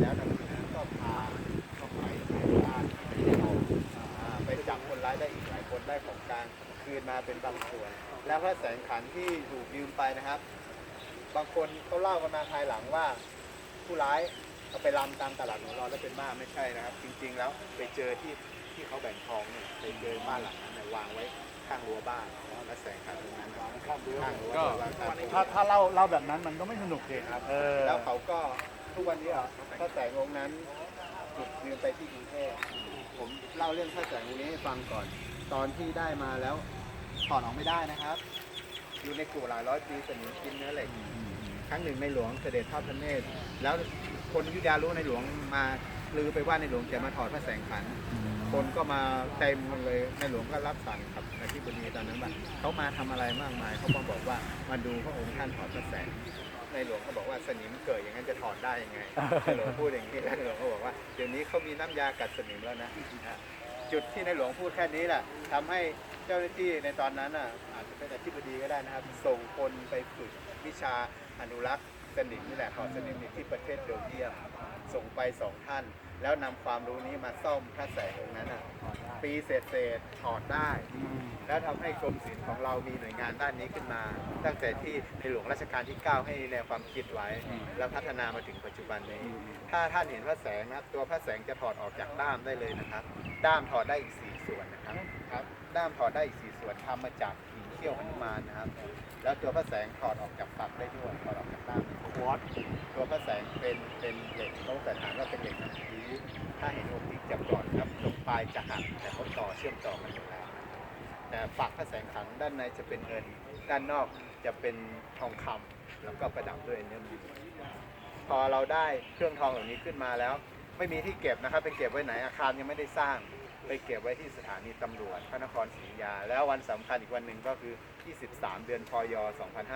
แล้วทางนั้นก็พาเข้าไปในบ้านที่เราไปจับคนร้ายได้อีกหลายคนได้ของกลางคืนมาเป็นบางส่วน แล้วพระแสงขันที่ถูกยืมไปนะครับ บางคนเขาเล่ากันมาภายหลังว่า ผู้ร้ายเอาไปรำตามตลาดหัวเรอแล้วเป็นบ้าไม่ใช่นะครับ จริง ๆ แล้วไปเจอที่ที่เขาแบ่งทองเนี่ยไปเจอบ้านหลังนั้นเนี่ยวางไว้ข้างรั้วบ้านแล้วแสงขันตรงนั้นวางข้างรั้วข้างรั้วก็ถ้าถ้าเล่าเล่าแบบนั้นมันก็ไม่สนุกเลยครับแล้วเขาก็ ทุกวันนี้อะพระแสงองค์นั้นถูกยืมไปที่กรุงเทพผมเล่าเรื่องพระแสงองค์นี้ให้ฟังก่อน ตอนที่ได้มาแล้วถอดออกไม่ได้นะครับ อยู่ในกู่หลายร้อยปีสนิมกินเนื้อเหล็กครั้งหนึ่งในหลวงเสด็จทอดพระเนตรแล้วคนยุธยารู้ในหลวงมาลือไปว่าในหลวงจะมาถอดพระแสงขัน คนก็มาเต็มเลยในหลวงก็รับสั่งครับอธิบดีตอนนั้นว่าเขามาทำอะไรมากมายเขามาบอกว่ามาดูพระองค์ท่านถอดพระแสง ในหลวงเขาบอกว่าสนิมเกิดอย่างนั้นจะถอดได้ยังไงในหลวงพูดอย่างนี้แล้วในหลวงเขาบอกว่าเดี๋ยวนี้เขามีน้ำยากัดสนิมแล้วนะนะจุดที่ในหลวงพูดแค่นี้แหละทำให้เจ้าหน้าที่ในตอนนั้นอะอาจจะเป็นอธิบดีก็ได้นะครับ ส่งคนไปฝึกวิชาอนุรักษ์สนิมนี่แหละถอดสนิมนี่ที่ประเทศเบลเยียมส่งไปสองท่าน แล้วนำความรู้นี้มาซ่อมพระแสงองค์นั้นอะปีเศษเศษๆถอดได้ แล้วทำให้กรมศิลป์ของเรามีหน่วยงานด้านนี้ขึ้นมา ตั้งแต่ที่ในหลวงรัชกาลที่ 9 ให้แนวความคิดไว้ แล้วพัฒนามาถึงปัจจุบันนี้ ถ้าท่านเห็นพระแสงนะตัวพระแสงจะถอดออกจากด้ามได้เลยนะครับ ด้ามถอดได้อีก 4 ส่วนนะครับครับ ด้ามถอดได้อีก 4 ส่วนทำมาจากหินเขี้ยวหนุมานนะครับ แล้วตัวพระแสงถอดออกจากฝักได้ด้วยถอดออกจากด้ามวอตตัวพระแสงเป็นเป็นเหล็กต้องแต่ฐานว่าเป็นเหล็กน้ำพีถ้าเห็นองค์นี้จะก่อนครับตรงปลายจะหักแต่เขาต่อเชื่อมต่อกันอยู่แล้ว แต่ฝักพระแสงขันด้านในจะเป็นเงิน ด้านนอกจะเป็นทองคำแล้วก็ประดับด้วยเนื้อมีพอเราได้เครื่องทองเหล่านี้ขึ้นมาแล้ว ไม่มีที่เก็บนะครับไปเก็บไว้ไหนอาคารยังไม่ได้สร้าง ไปเก็บไว้ที่สถานีตำรวจพระนครศรีอยุธยา แล้ววันสำคัญอีกวันหนึ่งก็คือ 23 เดือนพย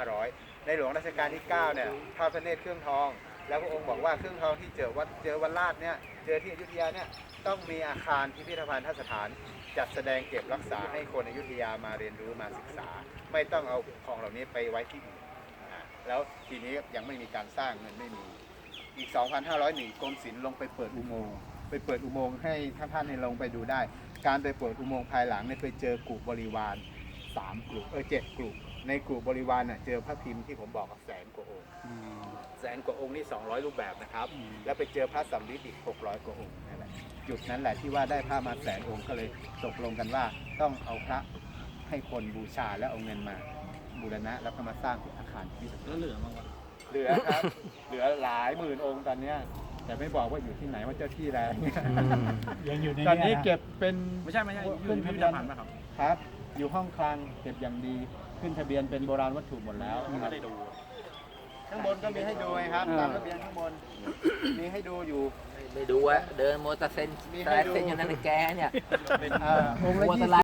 2500 ในหลวงรัชกาลที่ 9 เนี่ยทอดพระเนตรเครื่องทอง แล้วพระองค์บอกว่าเครื่องทองที่เจอวัดเจอวันลาดเนี่ยเจอที่อยุธยาเนี่ยต้องมีอาคารพิพิธภัณฑ์ทสถาน จัดแสดงเก็บรักษาให้คนอยุธยามาเรียนรู้มาศึกษา ไม่ต้องเอาของเหล่านี้ไปไว้ที่อื่นแล้วทีนี้ยังไม่มีการสร้างเงินไม่มีอีก 2,501กรมศิลป์ลงไปเปิดอุโมงค์ไปเปิดอุโมงค์ให้ท่านท่านในลงไปดูได้ การไปเปิดอุโมงค์ภายหลังเนี่ยไปเจอกลุ่มบริวาร สามกลุ่มเออเจ็ดกลุ่มในกลุ่มบริวารน่ะเจอพระพิมพ์ที่ผมบอกแสนกว่าองค์แสนกว่าองค์นี่200 รูปแบบนะครับ แล้วไปเจอพระสัมฤทธิ์อีก600 กว่าองค์นั่นแหละจุดนั้นแหละที่ว่าได้พระมาแสนองค์ก็เลยตกลงกันว่าต้องเอาพระให้คนบูชาแล้วเอาเงินมาบูรณะแล้วก็มาสร้างอาคารที่แล้วเหลือมั้งวะเหลือครับเหลือหลายหมื่นองค์ตอนเนี้ยแต่ไม่บอกว่าอยู่ที่ไหนว่าเจ้าที่อะไรยังอยู่ในตอนนี้เยะเก็บเป็นไม่ใช่ไม่ใช่อยู่ขึ้นในพิทะพิเบีธยนภัณฑ์ป่ะครับครับ อยู่ห้องคลังเก็บอย่างดีขึ้นทะเบียนเป็นโบราณวัตถุหมดแล้วไม่ได้ดูข้างบนก็มีให้ดูไงครับ ตามระเบียงข้างบน มีให้ดูอยู่ไปดูอะเดินมอเตอร์เซนมีสให้ไลด์ดูเส้นอยู่นั่นในแกเนี่ย เอ่อองค์ละวัวยี่สสิไลบ